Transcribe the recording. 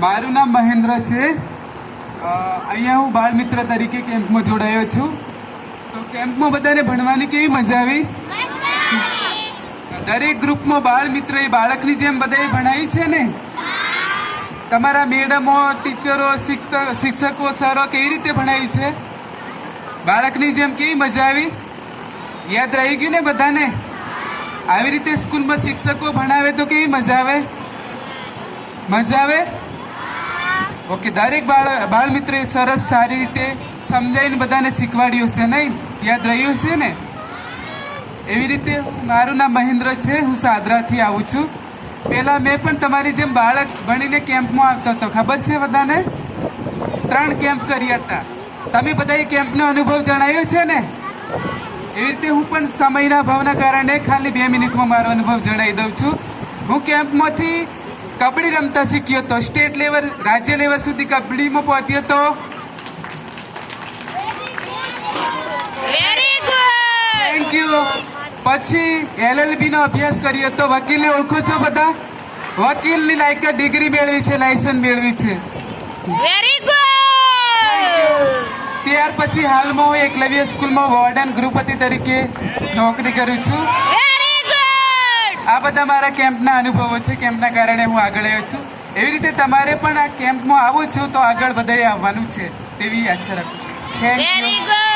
મારું નામ મહેન્દ્ર છે. અહીંયા હું બાળ મિત્ર તરીકે કેમ્પમાં જોડાયો છું. તો કેમ્પમાં બધાને ભણવાની કેવી મજા આવી? દરેક ગ્રુપમાં બાળ મિત્ર એ બાળકની જેમ બધાએ ભણાવી છે ને? તમારા મેડમો, ટીચરો શિક્ષકો, સરો કેવી રીતે ભણાવી છે? બાળકની જેમ કેવી મજા આવી? યાદ રહી ગયું ને બધાને? આવી રીતે સ્કૂલમાં શિક્ષકો ભણાવે તો કેવી મજા આવે? મજા આવે? ઓકે, દરેક બાળ બાળ મિત્રએ સરસ સારી રીતે સમજાવીને બધાને શીખવાડ્યું છે નહીં? યાદ રહ્યું છે ને? એવી રીતે મારું નામ મહેન્દ્ર છે, હું સાદરાથી આવું છું. પહેલાં મેં પણ તમારી જેમ બાળક ભણીને કેમ્પમાં આવતો હતો. ખબર છે બધાને? ત્રણ કેમ્પ કર્યા હતા. તમે બધા એ કેમ્પનો અનુભવ જણાવ્યો છે ને? એવી રીતે હું પણ સમયના ભાવના કારણે ખાલી બે મિનિટમાં મારો અનુભવ જણાવી દઉં છું. હું કેમ્પમાંથી કબડ્ડી રમતા શીખ્યો હતો સ્ટેટ લેવલ રાજ્ય લેવલ સુધી કબડ્ડીમાં પહોંચ્યો હતો થેન્ક યુ પછી એલએલબીનો અભ્યાસ કર્યો હતો વકીલને ઓળખો છો બધા? વકીલની લાયકાત ડિગ્રી મેળવી છે લાયસન્સ મેળવી છે. વેરી ગુડ ત્યાર પછી હાલમાં હું એકલવ્ય સ્કૂલમાં વોર્ડન ગૃહપતિ તરીકે નોકરી કરું છું. આ બધા મારા કેમ્પના અનુભવો છે. કેમ્પના કારણે હું આગળ આવ્યો છું. એવી રીતે તમારે પણ આ કેમ્પમાં આવું છું તો આગળ બધાએ આવવાનું છે તેવી આશા રાખું. Thank you